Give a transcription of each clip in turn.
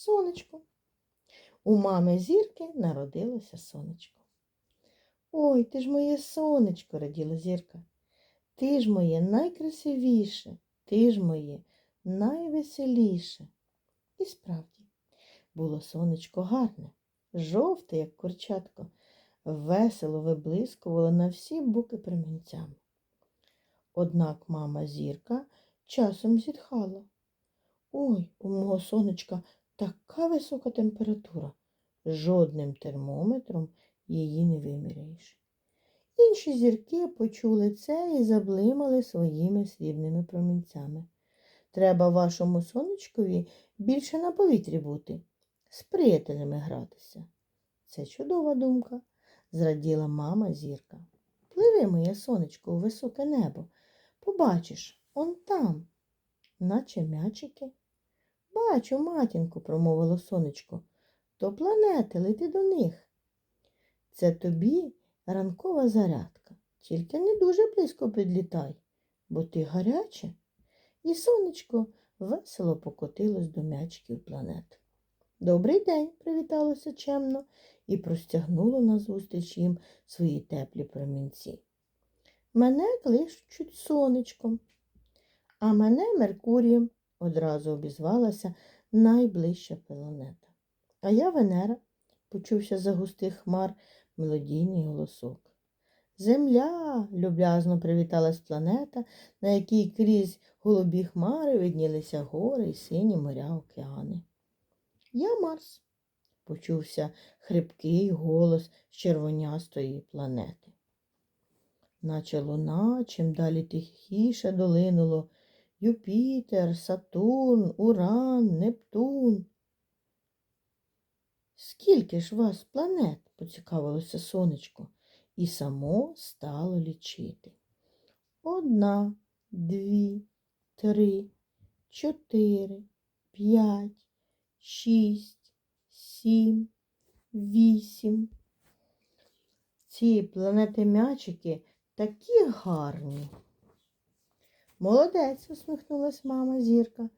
сонечко. У мами зірки народилося сонечко. Ой, ти ж моє сонечко, раділа зірка. Ти ж моє найкрасивіше, ти ж моє найвеселіше. І справді, було сонечко гарне, жовте, як курчатко, весело виблискувало на всі боки промінцями. Однак мама зірка часом зітхала. Ой, у мого сонечка така висока температура. Жодним термометром її не виміряєш. Інші зірки почули це і заблимали своїми срібними промінцями. Треба вашому сонечкові більше на повітрі бути, з приятелями гратися. Це чудова думка, зраділа мама зірка. Пливи, моє сонечко, у високе небо. Побачиш, он там, наче м'ячики. Бачу, матінку, промовило сонечко, то планети, лети до них. Це тобі ранкова зарядка, тільки не дуже близько підлітай, бо ти гаряче. І сонечко весело покотилось до м'ячків планет. Добрий день, привіталося чемно і простягнуло назустріч їм свої теплі промінці. Мене кличуть сонечком, а мене Меркурієм, одразу обізвалася найближча планета. А я Венера, почувся за густих хмар мелодійний голосок. Земля, люб'язно привіталась планета, на якій крізь голубі хмари виднілися гори й сині моря океани. Я Марс, почувся хрипкий голос з червонястої планети. Наче луна, чим далі тихіше долинуло Юпітер, Сатурн, Уран, Нептун. Скільки ж вас планет? поцікавилося сонечко, і само стало лічити. Одна, дві, три, чотири, п'ять, шість, сім, вісім. Ці планети м'ячики такі гарні. Молодець, усміхнулась мама зірка,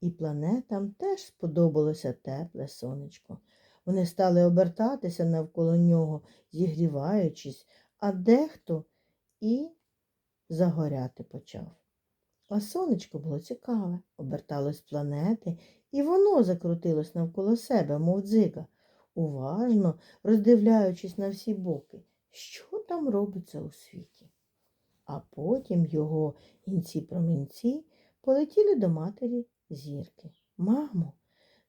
і планетам теж сподобалося тепле сонечко. Вони стали обертатися навколо нього, зігріваючись, а дехто і загоряти почав. А сонечко було цікаве, оберталось планети, і воно закрутилось навколо себе, мов дзига, уважно роздивляючись на всі боки, що там робиться у світі. А потім його інці промінці полетіли до матері зірки. Мамо,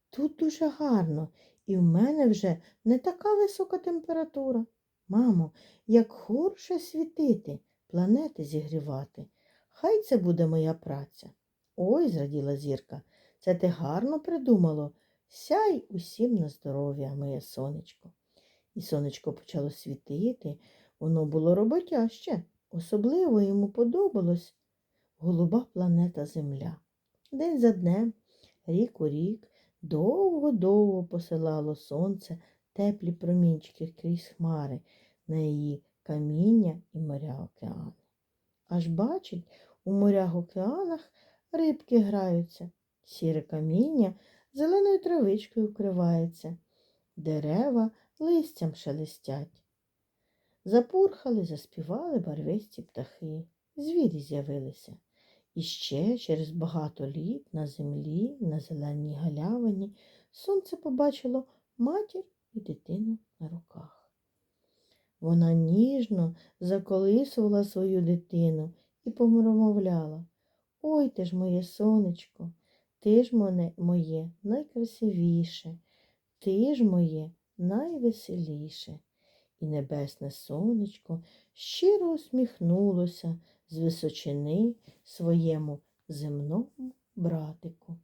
тут дуже гарно, і в мене вже не така висока температура. Мамо, як хороше світити, планети зігрівати. Хай це буде моя праця. Ой, зраділа зірка, це ти гарно придумало. Сяй усім на здоров'я, моє сонечко. І сонечко почало світити, воно було роботяще. Особливо йому подобалось голуба планета Земля. День за днем, рік у рік, довго-довго посилало сонце теплі промінчики крізь хмари на її каміння і моря океани. Аж бачить, у морях океанах рибки граються, сіре каміння зеленою травичкою вкривається, дерева листям шелестять. Запурхали, заспівали барвисті птахи, звірі з'явилися. І ще через багато літ на землі, на зеленій галявині, сонце побачило матір і дитину на руках. Вона ніжно заколисувала свою дитину і помромовляла Ой ти ж моє сонечко, ти ж мене моє найкрасивіше, ти ж моє найвеселіше. І небесне сонечко щиро усміхнулося з височини своєму земному братику.